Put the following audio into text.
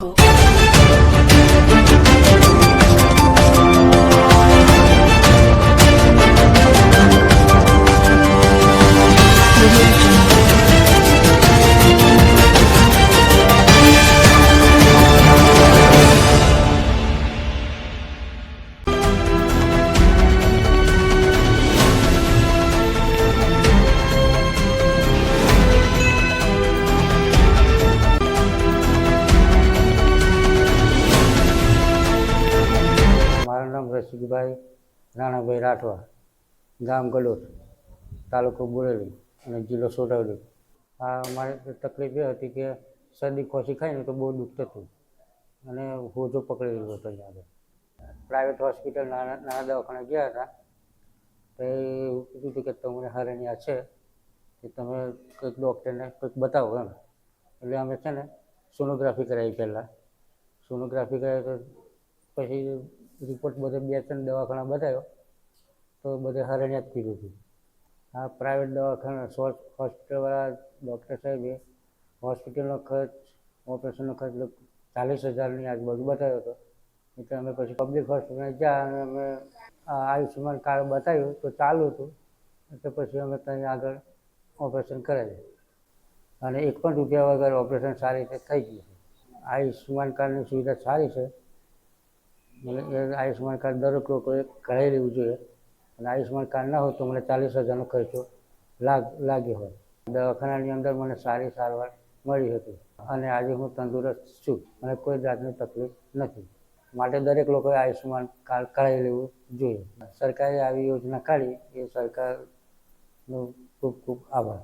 મારું રસિકભાઈ રાણાભાઈ રાઠવા, ગામ ગલોદ, તાલુકો બોરેલી અને જિલ્લો છોટાઉદેપુર આ મારે તકલીફ એ હતી કે શરદી ખોસી ખાઈને તો બહુ દુખતું હતું અને હોજો પકડેલો હતો ત્યાં આગળ. પ્રાઇવેટ હોસ્પિટલ નાના નાના દવાખાને ગયા હતા. તો એવું કીધું હતું કે તમને હરણિયા છે કે તમે કંઈક ડૉક્ટરને કંઈક બતાવો એમ. એટલે અમે છે ને સોનોગ્રાફી કરાવી પહેલાં. સોનોગ્રાફી કરાવી તો પછી રિપોર્ટ બધે બે ત્રણ દવાખાના બતાવ્યો, તો બધે હરણ્યા જ પીધું હતું. આ પ્રાઇવેટ દવાખાના સ્વચ્છ હોસ્પિટલવાળા ડૉક્ટર સાહેબે હોસ્પિટલનો ખર્ચ ઓપરેશનનો ખર્ચ ચાલીસ હજારની આજુબાજુ બતાવ્યો હતો. એટલે અમે પછી પબ્લિક હોસ્પિટલમાં ગયા અને અમે આયુષ્યમાન કાર્ડ બતાવ્યું, તો ચાલુ હતું. એટલે પછી અમે ત્યાં આગળ ઓપરેશન કરાવ્યું અને એક પણ રૂપિયા વગર ઓપરેશન સારી રીતે થઈ ગયું આયુષ્યમાન કાર્ડની સુવિધા સારી છે. મને એ આયુષ્યમાન કાર્ડ દરેક લોકોએ કરાવી લેવું જોઈએ. અને આયુષ્યમાન કાર્ડ ના હોય તો મને ચાલીસ હજારનો ખર્ચો લાગ, લાગ્યો હોય. દવાખાનાની અંદર મને સારી સારવાર મળી હતી. અને આજે હું તંદુરસ્ત છું. અને કોઈ જાતની તકલીફ નથી. માટે દરેક લોકોએ આયુષ્યમાન કાર્ડ કરાવી લેવું જોઈએ. સરકારે આવી યોજના કાઢી. એ સરકારનો ખૂબ ખૂબ આભાર.